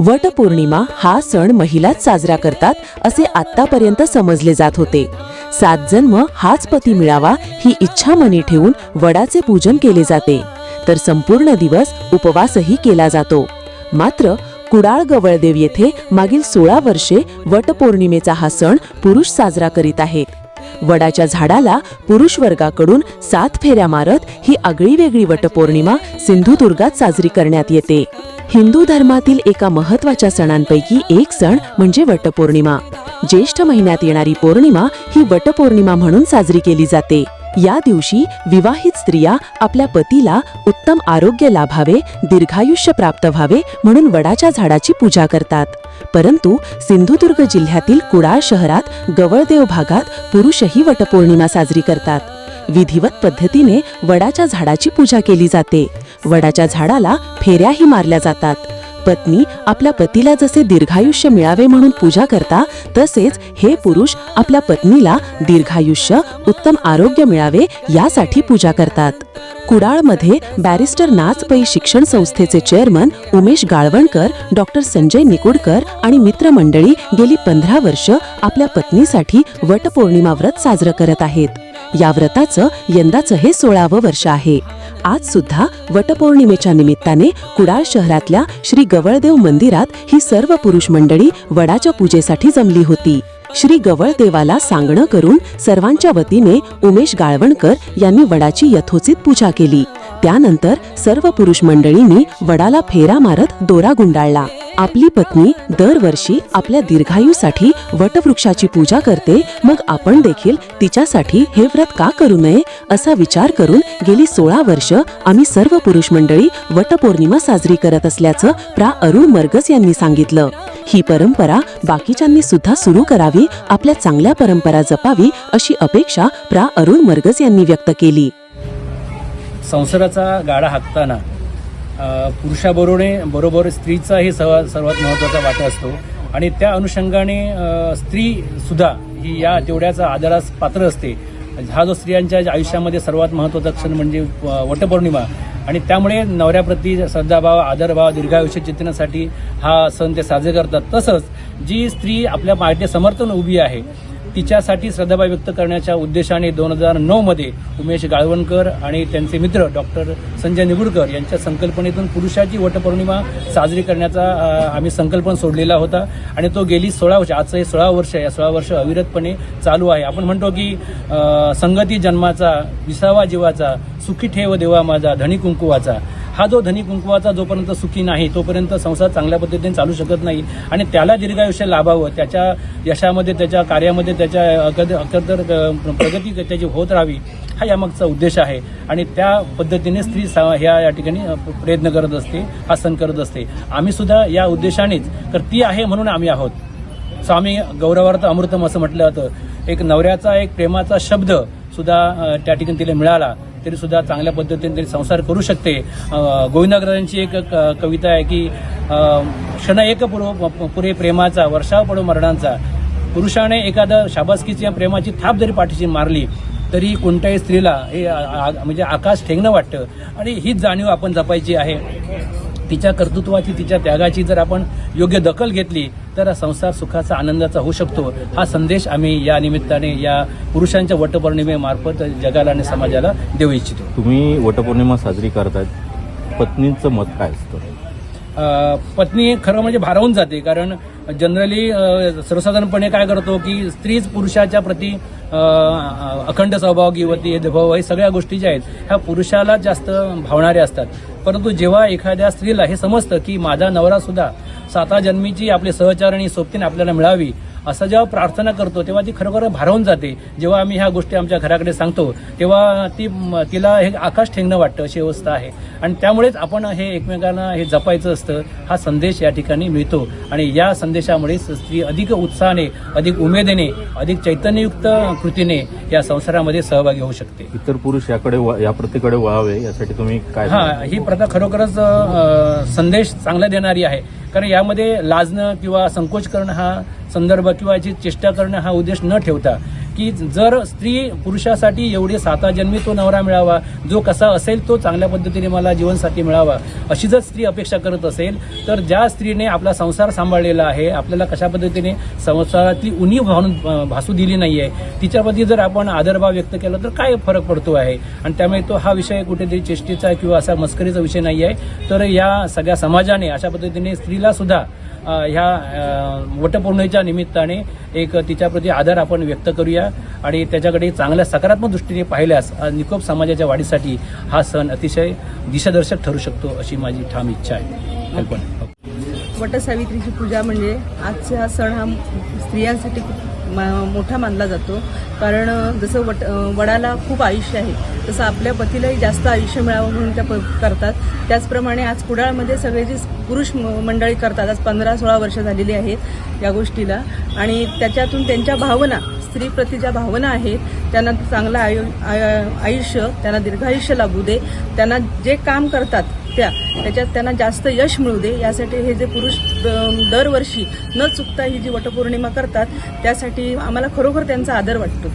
वटपौर्णिमा हा सण महिलाच साजरा करतात असे आतापर्यंत समजले जात होते. सात जन्म हाच पती मिळावा ही इच्छा मनी ठेवून वडाचे पूजन केले जाते. तर संपूर्ण दिवस उपवासही केला जातो. मात्र कुडाळ गवळदेव येथे मागील सोळा वर्षे वटपौर्णिमेचा हा सण पुरुष साजरा करीत आहेत. वडाच्या झाडाला पुरुष वर्गाकडून सात फेऱ्या मारत ही आगळीवेगळी वटपौर्णिमा सिंधुदुर्गात साजरी करण्यात येते. हिंदू धर्मातील एका महत्त्वाच्या सणांपैकी एक सण म्हणजे वटपौर्णिमा. ज्येष्ठ महिन्यात येणारी पौर्णिमा ही वटपौर्णिमा म्हणून साजरी केली जाते. या दिवशी विवाहित स्त्रिया आपल्या पतीला उत्तम आरोग्य लाभावे दीर्घायुष्य प्राप्त व्हावे म्हणून वडाच्या झाडाची पूजा करतात. परंतु सिंधुदुर्ग जिल्ह्यातील कुडाळ शहरात गवळदेव भागात पुरुषही वटपौर्णिमा साजरी करतात. विधिवत पद्धतीने वडाच्या झाडाची पूजा केली जाते. वडाच्या झाडाला फेऱ्याही मारल्या जातात. पत्नी आपल्या पतीला जसे दीर्घायुष्य मिळावे म्हणून पूजा करता तसेच हे पुरुष आपल्या पत्नीला दीर्घायुष्य उत्तम आरोग्य मिळावे यासाठी पूजा करतात. कुडाळमध्ये बॅरिस्टर नाच पै शिक्षण संस्थेचे चेअरमन उमेश गाळवणकर डॉक्टर संजय निकुडकर आणि मित्रमंडळी गेली पंधरा वर्ष आपल्या पत्नीसाठी वटपौर्णिमा व्रत साजरं करत आहेत. या व्रताचं यंदाचं हे सोळावं वर्ष आहे. आज सुद्धा वटपौर्णिमेच्या निमित्ताने कुडाळ शहरातल्या श्री गवळदेव मंदिरात ही सर्व पुरुष मंडळी वडाच्या पूजेसाठी जमली होती. श्री गवळदेवाला सांगणं करून सर्वांच्या वतीने उमेश गाळवणकर यांनी वडाची यथोचित पूजा केली. त्यानंतर सर्व पुरुष मंडळींनी वडाला फेरा मारत दोरा गुंडाळला. आपली पत्नी दरवर्षी आपल्या दीर्घायूसाठी वटवृक्षाची पूजा करते मग आपण देखील तिच्यासाठी हे व्रत का करू नये असा विचार करून गेली सोळा वर्ष आम्ही सर्व पुरुष मंडळी वटपौर्णिमा साजरी करत असल्याचं प्रा. अरुण मर्गस यांनी सांगितलं. ही परंपरा बाकीच्यांनी सुद्धा सुरू करावी आपल्या चांगल्या परंपरा जपावी अशी अपेक्षा प्रा. अरुण मर्गस यांनी व्यक्त केली. संसाराचा गाडा हाकताना पुरुषाबरोबरे बरोबर स्त्रीचाही सर्वात सर्वात महत्त्वाचा वाटा असतो. आणि त्या अनुषंगाने स्त्रीसुद्धा ही या तेवढ्याचा आदरास पात्र असते. हा जो स्त्रियांच्या आयुष्यामध्ये सर्वात महत्त्वाचा क्षण म्हणजे वटपौर्णिमा. आणि त्यामुळे नवऱ्याप्रती श्रद्धाभाव आदरभाव दीर्घायुष्य चिंतनासाठी हा सण ते साजरे करतात. तसंच जी स्त्री आपल्या मागे समर्थन उभी आहे तिच्यासाठी श्रद्धाभाव व्यक्त करण्याच्या उद्देशाने दोन हजार नऊमध्ये उमेश गाळवणकर आणि त्यांचे मित्र डॉक्टर संजय निगुडकर यांच्या संकल्पनेतून पुरुषाची वटपौर्णिमा साजरी करण्याचा आम्ही संकल्पन सोडलेला होता. आणि तो गेली सोळा वर्ष आजचं हे सोळा वर्ष या सोळा वर्ष अविरतपणे चालू आहे. आपण म्हणतो की संगती जन्माचा विसावा जीवाचा सुखी ठेव देवा माझा धनी कुंकुवाचा. हा जो धनी कुंकुवाचा जोपर्यंत सुखी नाही तोपर्यंत संसार चांगल्या पद्धतीने चालू शकत नाही आणि त्याला दीर्घायुष्य लाभावं त्याच्या यशामध्ये त्याच्या कार्यामध्ये त्याच्या अकदर प्रगती त्याची होत राहावी हा यामागचा उद्देश आहे. आणि त्या पद्धतीने स्त्री सा- ह्या या ठिकाणी प्रयत्न करत असते हा सण करत असते. आम्ही सुद्धा या उद्देशानेच तर ती आहे म्हणून आम्ही आहोत. स्वामी गौरवार्थ अमृतम असं म्हटलं जातं. एक नवऱ्याचा एक प्रेमाचा शब्द सुद्धा त्या ठिकाणी तिला मिळाला. तरी सुद्धा चांगल्या पद्धतीने तरी संसार करू शकते. गोविंदाग्रजांची एक क- कविता आहे की क्षण एक पुरो पुरे प्रेमाचा वर्षाव पडो मरणांचा. पुरुषाने एखादं शाबासकीची या प्रेमाची थाप जरी पाठीशी मारली तरी कोणत्याही स्त्रीला हे आ- म्हणजे आकाश ठेंगणं वाटतं. आणि हीच जाणीव आपण जपायची आहे. तिच्या कर्तृत्वाची तिच्या त्यागाची जर आपण योग्य दखल घेतली तर संसार सुखाचा आनंदाचा होऊ शकतो. हा संदेश आम्ही या निमित्ताने या पुरुषांच्या वटपौर्णिमेमार्फत जगाला आणि समाजाला देऊ इच्छितो. तुम्ही वटपौर्णिमा साजरी करतात पत्नींचं मत काय असतं? पत्नी खरं म्हणजे भारावून जाते कारण जनरली सर्वसाधारणपणे काय करतो की स्त्रीच पुरुषाच्या प्रती अखंड स्वभाव किंवती भेदभाव हे सगळ्या गोष्टी ज्या आहेत ह्या पुरुषाला जास्त भावणाऱ्या असतात. परंतु जेव्हा एखाद्या स्त्रीला हे समजतं की माझा नवरा सुद्धा साता जन्मीची आपली सहचारणी सोबतीने आपल्याला मिळावी असं जेव्हा प्रार्थना करतो तेव्हा ती खरोखर भारावून जाते. जेव्हा आम्ही ह्या गोष्टी आमच्या घराकडे सांगतो तेव्हा ती तिला हे आकाश ठेंगणं वाटतं अशी अवस्था आहे. आणि त्यामुळेच आपण हे एकमेकांना हे जपायचं असतं हा संदेश या ठिकाणी मिळतो. आणि या संदेशामुळे स्त्री अधिक उत्साहाने अधिक उमेदीने अधिक चैतन्ययुक्त कृतीने या संसारामध्ये सहभागी होऊ शकते. इतर पुरुष याकडे या प्रतीकडे वळावे यासाठी तुम्ही काय हा ही प्रथा खरोखरच संदेश चांगला देणारी आहे. कारण यामध्ये लाजणं किंवा संकोच करणं हा संदर्भ किंवा याची चेष्टा करणं हा उद्देश न ठेवता की जर स्त्री पुरुषासाठी एवढे साता जन्मी तो नवरा मिळावा जो कसा असेल तो चांगल्या पद्धतीने मला जीवनसाथी मिळावा अशी जर स्त्री अपेक्षा करत असेल तर ज्या स्त्रीने आपला संसार सांभाळलेला आहे आपल्याला कशा पद्धतीने संसारातली उणीव भावून भासू दिली नाही आहे तिच्याप्रती जर आपण आदरभाव व्यक्त केला तर काय फरक पडतो आहे? आणि त्यामुळे तो हा विषय कुठेतरी चेष्टेचा किंवा असा मस्करीचा विषय नाही आहे तर या सगळ्या समाजाने अशा पद्धतीने स्त्रीला सुद्धा ह्या वटपौर्णिमेच्या निमित्ताने एक तिच्याप्रती आदर आपण व्यक्त करूया आणि त्याच्याकडे चांगल्या सकारात्मक दृष्टीने पाहिल्यास निकोप समाजाच्या वाढीसाठी हा सण अतिशय दिशादर्शक ठरू शकतो अशी माझी ठाम इच्छा आहे. कल्पना. वटसावित्रीची पूजा म्हणजे आजचा हा सण हा स्त्रियांसाठी खूप मा- मोठा मानला जातो. कारण जसं वट वडाला खूप आयुष्य आहे तसं आपल्या पतीलाही जास्त आयुष्य मिळावं म्हणून त्या प- करतात. त्याचप्रमाणे आज कुडाळमध्ये सगळे जे पुरुष म- मंडळी करतात आज पंधरा सोळा वर्ष झालेली आहेत या गोष्टीला. आणि त्याच्यातून त्यांच्या भावना स्त्रीप्रती ज्या भावना आहेत त्यांना चांगलं आयु आय- आयुष्य त्यांना दीर्घायुष्य लाभू दे. त्यांना जे काम करतात त्या त्याच्यात त्यांना जास्त यश मिळू दे. यासाठी हे जे पुरुष दरवर्षी न चुकता ही जी वटपौर्णिमा करतात त्यासाठी आम्हाला खरोखर त्यांचा आदर वाटतो.